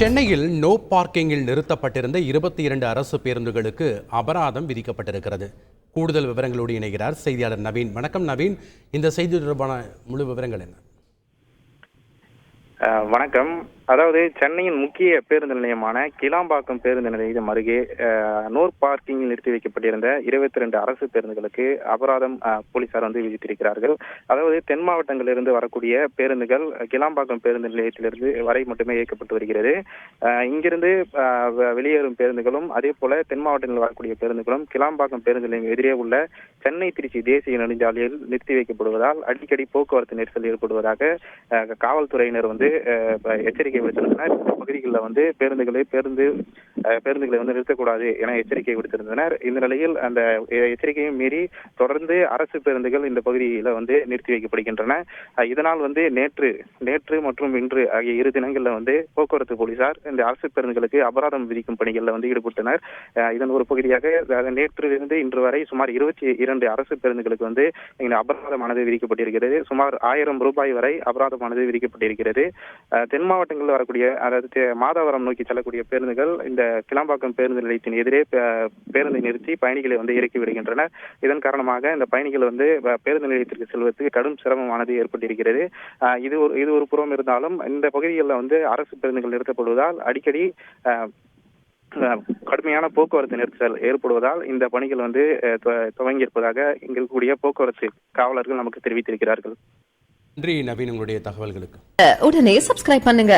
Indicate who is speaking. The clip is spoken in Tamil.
Speaker 1: சென்னையில் நோ பார்க்கிங்கில் நிறுத்தப்பட்டிருந்த இருபத்தி இரண்டு அரசு பேருந்துகளுக்கு அபராதம் விதிக்கப்பட்டிருக்கிறது. கூடுதல் விவரங்களோடு இணைகிறார் செய்தியாளர் நவீன். வணக்கம் நவீன். இந்த செய்தி தொடர்பான முழு விவரங்கள் என்ன?
Speaker 2: வணக்கம். அதாவது சென்னையின் முக்கிய பேருந்து நிலையமான கிளாம்பாக்கம் பேருந்து நிலையம் அருகே நூர் நோர் பார்க்கிங்கில் நிறுத்தி வைக்கப்பட்டிருந்த இருபத்தி ரெண்டு அரசு பேருந்துகளுக்கு அபராதம் போலீசார் வந்து விதித்திருக்கிறார்கள். அதாவது தென் மாவட்டங்களிலிருந்து வரக்கூடிய பேருந்துகள் கிளாம்பாக்கம் பேருந்து நிலையத்திலிருந்து வரை மட்டுமே இயக்கப்பட்டு வருகிறது. இங்கிருந்து வெளியேறும் பேருந்துகளும் அதே போல தென் மாவட்டங்களில் வரக்கூடிய பேருந்துகளும் கிளாம்பாக்கம் பேருந்து நிலையம் எதிரே உள்ள சென்னை திருச்சி தேசிய நெடுஞ்சாலையில் நிறுத்தி வைக்கப்படுவதால் அடிக்கடி போக்குவரத்து நெரிசல் ஏற்படுவதாக காவல்துறையினர் வந்து எச்சரிக்கை விடுத்திருந்தனர் இந்த பகுதிகளில் வந்து பேருந்துகளை பேருந்து பேருந்துகளை வந்து நிறுத்தக்கூடாது என எச்சரிக்கை விடுத்திருந்தனர். இந்த நிலையில் அந்த எச்சரிக்கையும் மீறி தொடர்ந்து அரசு பேருந்துகள் இந்த பகுதியில் வந்து நிறுத்தி வைக்கப்படுகின்றன. இதனால் வந்து நேற்று நேற்று மற்றும் இன்று ஆகிய இரு தினங்களில் வந்து போக்குவரத்து போலீசார் இந்த அரசு பேருந்துகளுக்கு அபராதம் விதிக்கும் பணிகளில் வந்து ஈடுபட்டனர். இதன் ஒரு பகுதியாக நேற்றிலிருந்து இன்று வரை சுமார் இருபத்தி இரண்டு அரசு பேருந்துகளுக்கு வந்து இந்த அபராதமானது விதிக்கப்பட்டிருக்கிறது. சுமார் ஆயிரம் ரூபாய் வரை அபராதமானது விதிக்கப்பட்டிருக்கிறது. தென் மாவட்டங்களில் வரக்கூடிய அதாவது மாதவரம் நோக்கி செல்லக்கூடிய பேருந்துகள் இந்த கிளாம்பாக்கம் பேருந்து நிலையத்தின் எதிரே பேருந்தை நிறுத்தி பயணிகளை வந்து இறக்கி விடுகின்றனர் இதன் காரணமாக இந்த பயணிகள் வந்து பேருந்து நிலையத்திற்கு செல்வதற்கு கடும் சிரமமானது ஏற்பட்டிருக்கிறது. இது ஒரு இது ஒரு புறம் இருந்தாலும் இந்த பகுதிகளில் வந்து அரசு பேருந்துகள் நிறுத்தப்படுவதால் அடிக்கடி அஹ், அஹ், கடுமையான போக்குவரத்து நெரிசல் ஏற்படுவதால் இந்த பணிகள் வந்து அஹ், துவ- துவங்கி இருப்பதாக இங்க இருக்கக்கூடிய போக்குவரத்து காவலர்கள் நமக்கு தெரிவித்திருக்கிறார்கள்.
Speaker 1: நன்றி நவீன் உங்களுடைய தகவல்களுக்கு.
Speaker 3: உடனே சப்ஸ்கிரைப் பண்ணுங்க.